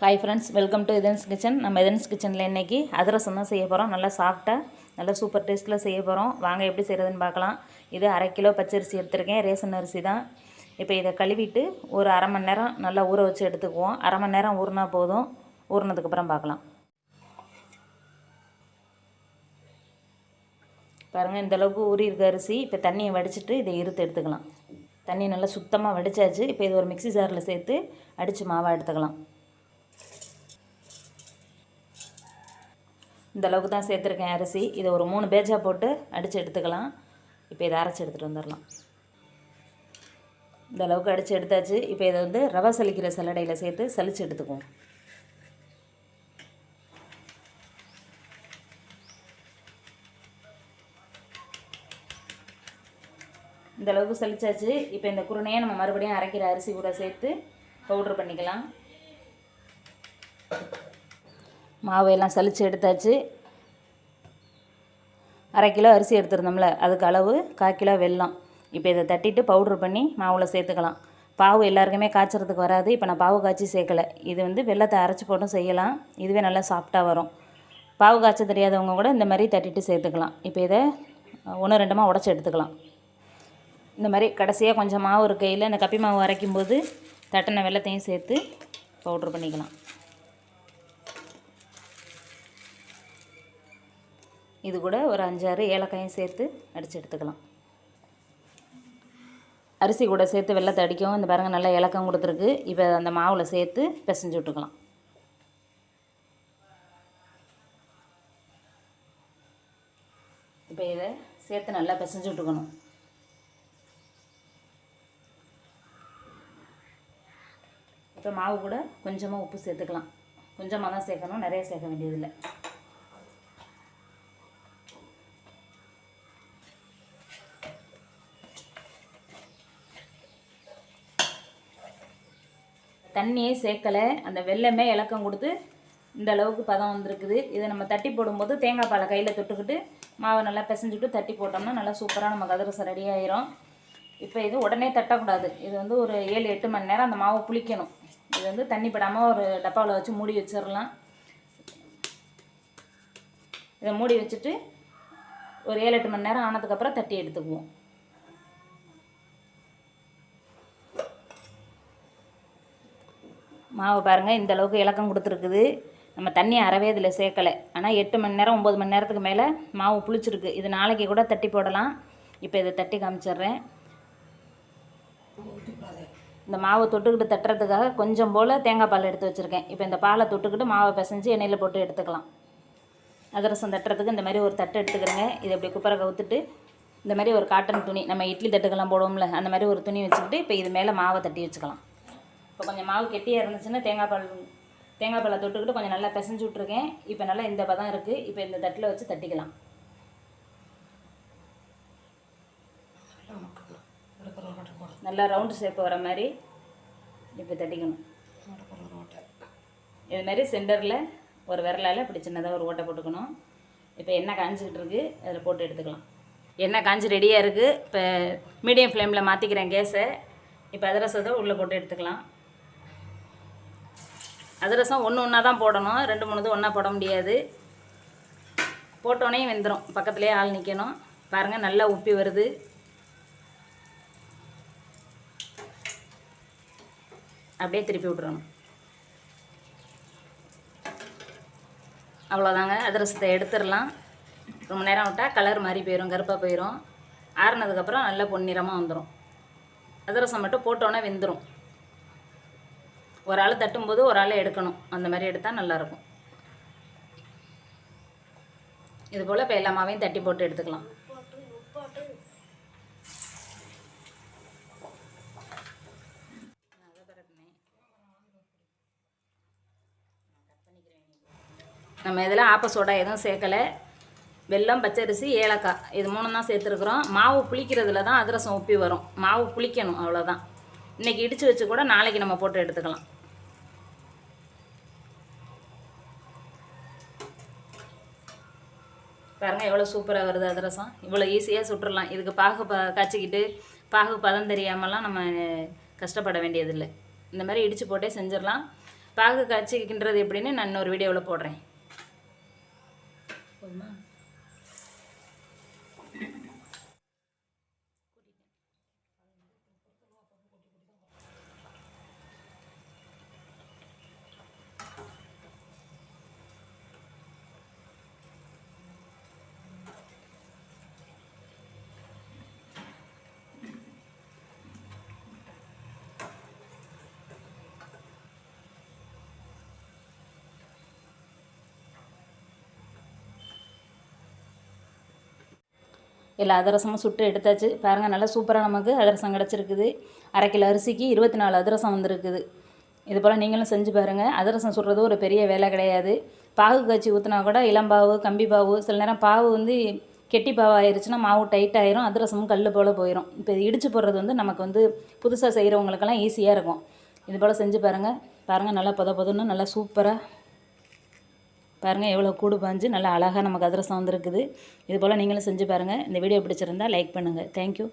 Hi friends welcome to Idhan's kitchen நம்ம இதன்ஸ் கிச்சனில் இன்றைக்கி அதிரசம் தான் செய்ய போகிறோம் நல்லா சாஃப்டாக நல்லா சூப்பர் டேஸ்ட்டில் செய்ய போகிறோம் வாங்க எப்படி செய்கிறதுன்னு பார்க்கலாம். இது அரை கிலோ பச்சரிசி எடுத்திருக்கேன். ரேஷன் அரிசி தான். இப்போ இதை கழுவிட்டு ஒரு அரை மணி நேரம் நல்லா ஊற வச்சு எடுத்துக்குவோம். அரை மணி நேரம் ஊறினா போதும். ஊறினதுக்கப்புறம் பார்க்கலாம். பாருங்கள் இந்த அளவுக்கு அரிசி. இப்போ தண்ணியை வடிச்சிட்டு இதை இருத்து எடுத்துக்கலாம். தண்ணி நல்லா சுத்தமாக வடிச்சாச்சு. இப்போ இது ஒரு மிக்ஸி ஜாரில் சேர்த்து அடித்து மாவாக எடுத்துக்கலாம். இந்த அளவுக்கு தான் சேர்த்துருக்கேன் அரிசி. இதை ஒரு மூணு பேஜாக போட்டு அடித்து எடுத்துக்கலாம். இப்போ இதை அரைச்சி எடுத்துகிட்டு வந்துடலாம். இந்த அளவுக்கு அடித்து எடுத்தாச்சு. இப்போ இதை வந்து ரவை சலிக்கிற சல்லடையில் சேர்த்து சலிச்சு எடுத்துக்குவோம். இந்த அளவுக்கு சலிச்சாச்சு இப்போ இந்த குருணையை நம்ம மறுபடியும் அரைக்கிற அரிசி கூட சேர்த்து பவுட்ரு பண்ணிக்கலாம். மாவு எல்லாம் எடுத்தாச்சு. அரை கிலோ அரிசி எடுத்துருந்தோம்ல அதுக்கு அளவு கால் கிலோ வெல்லம். இப்போ இதை தட்டிட்டு பவுட்ரு பண்ணி மாவில் சேர்த்துக்கலாம். பாவு எல்லாருக்குமே காய்ச்சறதுக்கு வராது இப்போ நான் பாவு காய்ச்சி சேர்க்கலை. இது வந்து வெள்ளத்தை அரைச்சி போட்டும் செய்யலாம் இதுவே நல்லா சாஃப்டாக வரும். பாவு காய்ச்ச தெரியாதவங்க கூட இந்த மாதிரி தட்டிட்டு சேர்த்துக்கலாம். இப்போ இதை ஒன்று ரெண்டுமாக உடச்சி எடுத்துக்கலாம். இந்த மாதிரி கடைசியாக கொஞ்சம் மாவு இருக்கையில் இந்த கப்பி மாவு அரைக்கும்போது தட்டின வெள்ளத்தையும் சேர்த்து பவுட்ரு பண்ணிக்கலாம். இது கூட ஒரு அஞ்சாறு ஏலக்காயும் சேர்த்து அடித்து எடுத்துக்கலாம். அரிசி கூட சேர்த்து வெள்ளத்தை அடிக்கவும் இந்த பாருங்கள் நல்லா இலக்கம் கொடுத்துருக்கு. இப்போ அந்த மாவில் சேர்த்து பிசைஞ்சு விட்டுக்கலாம். இப்போ இதை சேர்த்து நல்லா பிசைஞ்சு விட்டுக்கணும். இப்போ மாவு கூட கொஞ்சமாக உப்பு சேர்த்துக்கலாம். கொஞ்சமாக தான் சேர்க்கணும். நிறைய சேர்க்க வேண்டியதில்லை. தண்ணியே சேர்க்கலை. அந்த வெள்ளமே இலக்கம் கொடுத்து இந்த அளவுக்கு பதம் வந்திருக்குது. இதை நம்ம தட்டி போடும்போது தேங்காய் பாலை கையில் தொட்டுக்கிட்டு மாவை நல்லா பிசைஞ்சுட்டு தட்டி போட்டோம்னா நல்லா சூப்பராக நம்ம கதிரசை ரெடி ஆயிரும். இப்போ இது உடனே தட்டக்கூடாது. இது வந்து ஒரு ஏழு எட்டு மணி நேரம் அந்த மாவு புளிக்கணும். இது வந்து தண்ணி படாமல் ஒரு டப்பாவில் வச்சு மூடி வச்சிடலாம். இதை மூடி வச்சுட்டு ஒரு ஏழு எட்டு மணி நேரம் ஆனதுக்கப்புறம் தட்டி எடுத்துக்குவோம். மாவு பாருங்கள் இந்த அளவுக்கு இலக்கம் கொடுத்துருக்குது. நம்ம தண்ணி அறவே இதில் சேர்க்கலை. ஆனால் எட்டு மணி நேரம் ஒம்பது மணி நேரத்துக்கு மேலே மாவு புளிச்சிருக்கு. இது நாளைக்கு கூட தட்டி போடலாம். இப்போ இதை தட்டி காமிச்சிட்றேன். இந்த மாவை தொட்டுக்கிட்டு தட்டுறதுக்காக கொஞ்சம் போல் தேங்காய் பால் எடுத்து வச்சுருக்கேன். இப்போ இந்த பாலை தொட்டுக்கிட்டு மாவை பிசைஞ்சு எண்ணெயில் போட்டு எடுத்துக்கலாம். அதிரசம் தட்டுறதுக்கு இந்த மாதிரி ஒரு தட்டு எடுத்துக்கிறேங்க. இதை இப்படி குப்பரை கவுத்துட்டு இந்த மாதிரி ஒரு காட்டன் துணி நம்ம இட்லி தட்டுக்கெல்லாம் போடுவோம்ல அந்த மாதிரி ஒரு துணி வச்சுக்கிட்டு இப்போ இது மேலே மாவை தட்டி வச்சுக்கலாம். இப்போ கொஞ்சம் மாவு கெட்டியாக இருந்துச்சுன்னா தேங்காய் பால் தேங்காய் பாலை தொட்டுக்கிட்டு கொஞ்சம் நல்லா பிசைஞ்சு விட்ருக்கேன் இப்போ நல்லா இந்த பதம் இருக்குது இப்போ இந்த தட்டில் வச்சு தட்டிக்கலாம். நல்லா ரவுண்டு ஷேப் வர மாதிரி இப்போ தட்டிக்கணும். இது மாதிரி சென்டரில் ஒரு விரலால் இப்படி சின்னதாக ஒரு ஓட்டை போட்டுக்கணும். இப்போ எண்ணெய் காஞ்சிக்கிட்டு இருக்குது அதில் போட்டு எடுத்துக்கலாம். எண்ணெய் காஞ்சி ரெடியாக இருக்குது இப்போ மீடியம் ஃப்ளேமில் மாற்றிக்கிறேன் கேஸை. இப்போ அதிரசத்தை உள்ளே போட்டு எடுத்துக்கலாம். அதிரசம் ஒன்று ஒன்றா தான் போடணும். ரெண்டு மூணு ஒன்றா போட முடியாது. போட்டோன்னே வெந்துடும் பக்கத்துலேயே ஆள் நிற்கணும் பாருங்கள் நல்லா உப்பி வருது. அப்படியே திருப்பி விட்றணும் அவ்வளோதாங்க. அதிரசத்தை எடுத்துடலாம். ரொம்ப நேரம் விட்டால் கலர் மாறி போயிடும் கருப்பாக போயிடும் ஆறுனதுக்கப்புறம் நல்லா பொன்னிறமாக வந்துடும் அதிரசம் மட்டும் போட்டோன்னே வெந்துடும் ஒரு ஆள் தட்டும்போது ஒரு ஆள் எடுக்கணும். அந்த மாதிரி எடுத்தால் நல்லாயிருக்கும். இது போல் இப்போ எல்லா மாவையும் தட்டி போட்டு எடுத்துக்கலாம். நம்ம இதில் ஆப்ப சோடா எதுவும் சேர்க்கலை. வெல்லம் பச்சரிசி ஏலக்காய் இது மூணு தான் சேர்த்துருக்குறோம். மாவு புளிக்கிறதுல தான் அதிரசம் உப்பி வரும். மாவு புளிக்கணும் அவ்வளோதான் இன்றைக்கி இடித்து வச்சு கூட நாளைக்கு நம்ம போட்டு எடுத்துக்கலாம். பாருங்கள் எவ்வளோ சூப்பராக வருது அதிரசம். இவ்வளோ ஈஸியாக சுட்டுடலாம் இதுக்கு பாகு ப காய்ச்சிக்கிட்டு பாகு பதம் தெரியாமலாம் நம்ம கஷ்டப்பட வேண்டியதில்லை. இந்த மாதிரி இடித்து போட்டே செஞ்சிடலாம். பாகு காய்ச்சிக்கின்றது எப்படின்னு நான் இன்னொரு வீடியோவில் போடுறேன். போதுமா? எல்லா அதிரசமும் சுட்டு எடுத்தாச்சு. பாருங்கள் நல்லா சூப்பராக நமக்கு அதிரசம் கிடச்சிருக்குது. அரை கிலோ அரிசிக்கு இருபத்தி நாலு அதிரசம் வந்திருக்குது. இது போல் நீங்களும் செஞ்சு பாருங்கள் அதிரசம் சுடுறது ஒரு பெரிய வேலை கிடையாது. பாகு காய்ச்சி ஊற்றினா கூட இளம்பாவு கம்பி பாவு சில நேரம் பாவு வந்து கெட்டி பாவு ஆயிடுச்சுன்னா மாவு டைட் ஆயிரும் அதிரசமும் கல் போல் போயிடும் இப்போ இது இடித்து போடுறது வந்து நமக்கு வந்து புதுசாக செய்கிறவங்களுக்கெல்லாம் ஈஸியாக இருக்கும். இது போல் செஞ்சு பாருங்கள் பாருங்கள் நல்லா பொத பொதுன்னு நல்லா சூப்பராக பாருங்கள் எவ்வளோ கூடு பாஞ்சு நல்லா அழகாக நமக்கு அதிரசம் வந்துருக்குது. இது போல் நீங்களும் செஞ்சு பாருங்கள் இந்த வீடியோ பிடிச்சிருந்தா லைக் பண்ணுங்கள் தேங்க்யூ